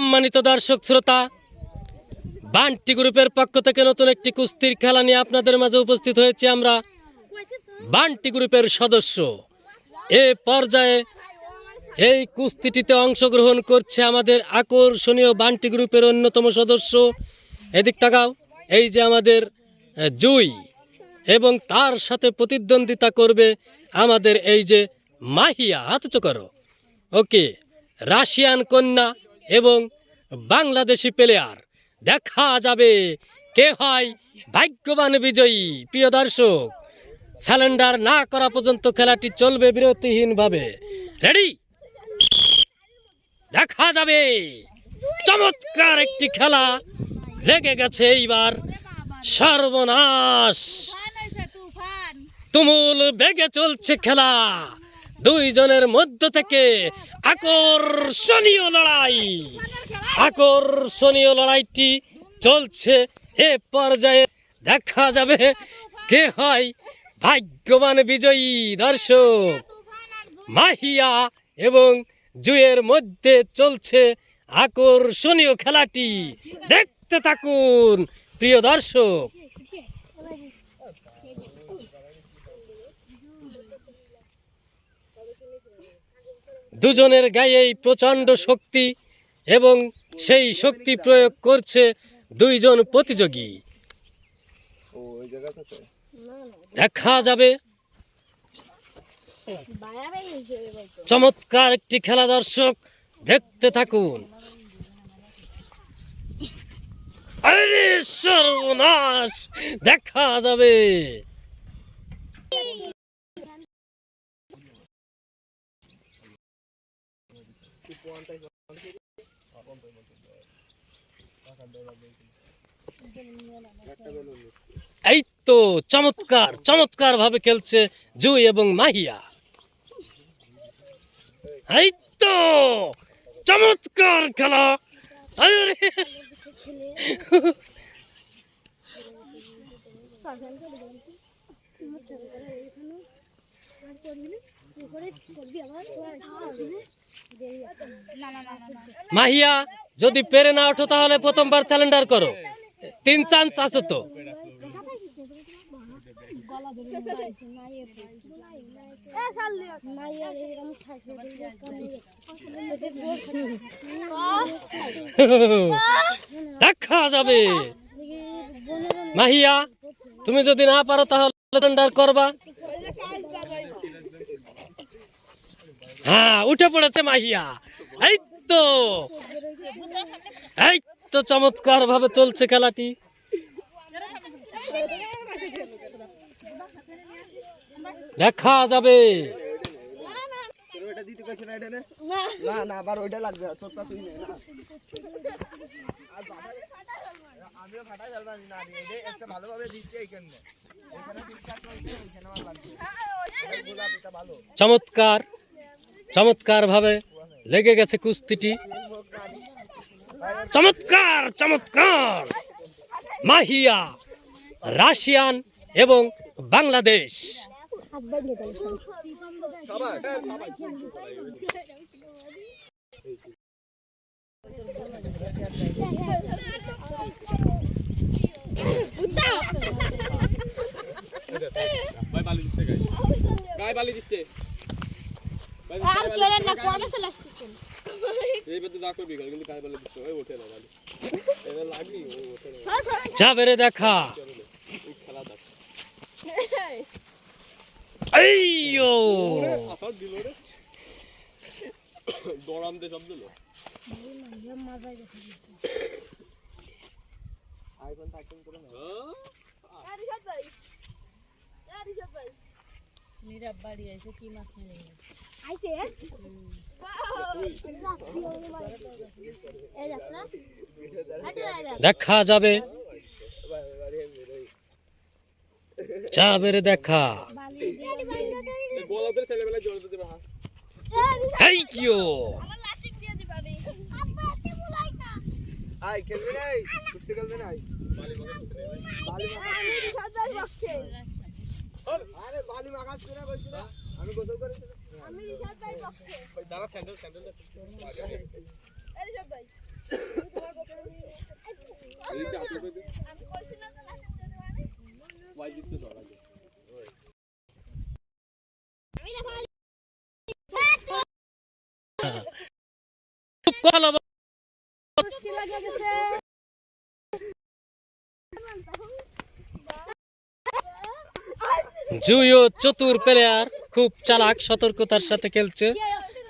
সম্মানিত দর্শক শ্রোতা, বান্টি গ্রুপের পক্ষ থেকে নতুন একটি কুস্তির খেলা নিয়ে আপনাদের মাঝে উপস্থিত হয়েছি আমরা। বান্টি গ্রুপের সদস্য, এ পর্যায়ে এই কুস্তিটিতে অংশগ্রহণ করছে আমাদের আকর্ষণীয় বান্টি গ্রুপের অন্যতম সদস্য। এদিক তাকাও, এই যে আমাদের জুই এবং তার সাথে প্রতিদ্বন্দ্বিতা করবে আমাদের এই যে মাহিয়া করো। ওকে, রাশিয়ান কন্যা এবং বাংলাদেশি প্লেয়ার। দেখা যাবে কে হয় ভাগ্যবান বিজয়ী, প্রিয় দর্শক। স্যালেন্ডার না করা পর্যন্ত খেলাটি চলবে বিরতিহীনভাবে। রেডি দেখা যাবে। চমৎকার একটি খেলা লেগে গেছে এইবার। সর্বনাশ। তুমুল বেগে চলছে খেলা। দুইজনের মধ্য থেকে আকর্ষণীয় লড়াই। আকর্ষণীয় লড়াইটি চলছে এ পর্যায়ে। দেখা যাবে কে হয় ভাগ্যবান বিজয়ী দর্শক। মাহিয়া এবং জুয়ের মধ্যে চলছে আকর্ষণীয় খেলাটি। দেখতে থাকুন, প্রিয় দর্শক। দুজনের গায়েই প্রচণ্ড শক্তি এবং সেই শক্তি প্রয়োগ করছে দুইজন প্রতিযোগী। দেখা যাবে। চমৎকার একটি খেলা দর্শক, দেখতে থাকুন। দেখা যাবে। এই তো চমৎকার চমৎকার ভাবে খেলছে জুই এবং মাহিয়া। এই তো চমৎকার খেলা। আরে মাহিয়া, যদি পেরে না ওঠো তাহলে প্রথমবার স্যালেন্ডার করো। তিন চান্স আছে তো। দেখা যাবে। মাহিয়া, তুমি যদি না পারো তাহলে স্যালেন্ডার করবা। হ্যাঁ উঠে পড়েছে মাহিয়া। এই তো এই তো চমৎকার ভাবে চলছে খেলাটি। দেখা যাবে। চমৎকার। চমৎকার ভাবে লেগে গেছে কুস্তিটি। চমৎকার চমৎকার! মাহিয়া রাশিয়ান এবং বাংলাদেশ। সবাই সবাই বালি দিচ্ছে গায়ে গায়ে বালি দিচ্ছে। আর কেন না কোয়াটা চলে আসছেন এই বেদে দা করবি কিন্তু গায়ে বালি দিচ্ছে ওই ওঠে না বালি এটা লাগনি ও? ওঠে না যাবে রে দেখা ওই খেলা দেখ দে সব দিল আইফোন থাকতেন আরে ভাই বক্সে। ভাই দাঁড়া আমি কইছি না আমি না জুইও চতুর প্লেয়ার খুব চালাক সতর্কতার সাথে খেলছে।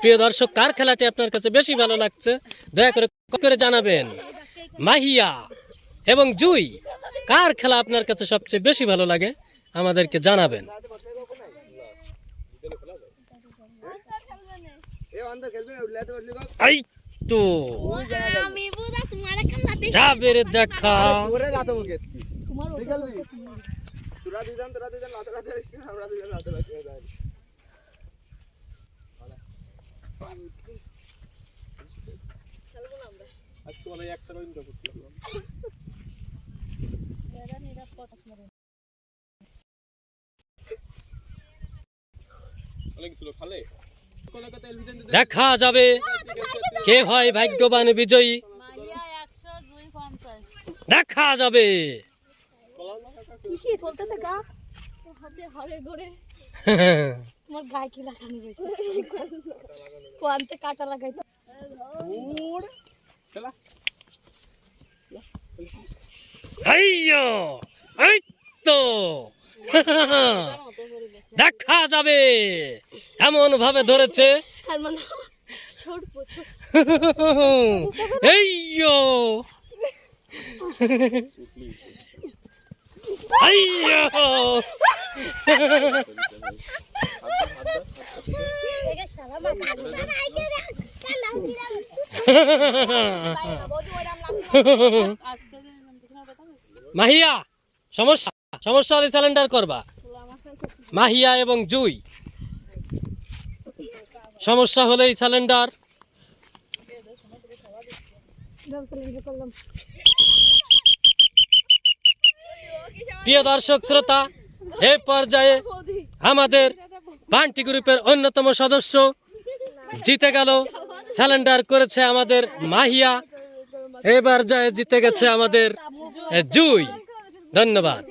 প্রিয় দর্শক কার খেলাটি আপনার কাছে বেশি ভালো লাগছে? দয়া করে করে জানাবেন। মাহিয়া এবং জুই কার খেলা আপনার কাছে সবচেয়ে বেশি ভালো লাগে? আমাদেরকে জানাবেন। এই তো। যাবে দেখা। তোরে তোরা দুজন তোরা দুজন রাতে আমরা দুজন একটা করতে দেখা যাবে। কে হয় ভাগ্যবান বিজয়ী? মাহিয়া 100 দুই 50 দেখা যাবে। কিসি চলতেছে গা। হাতে হরে গড়ে তোমার গায়ে কি লাগানো রয়েছে? কোয়ান্তে কাটা লাগাই তো। আইয়ো! এই তো। দেখা যাবে। এমন ভাবে ধরেছে আর আইয়ো মাহিয়া সমস্যা সমস্যা হলে স্যালেন্ডার করবা। মাহিয়া এবং জুই। সমস্যা হলেই স্যালেন্ডার করলাম। প্রিয় দর্শক, শ্রোতা এ পর্যায়ে আমাদের বান্টি গ্রুপের অন্যতম সদস্য জিতে গেল স্যালেন্ডার করেছে আমাদের মাহিয়া এবার পর্যায়ে জিতে গেছে আমাদের জুই। ধন্যবাদ।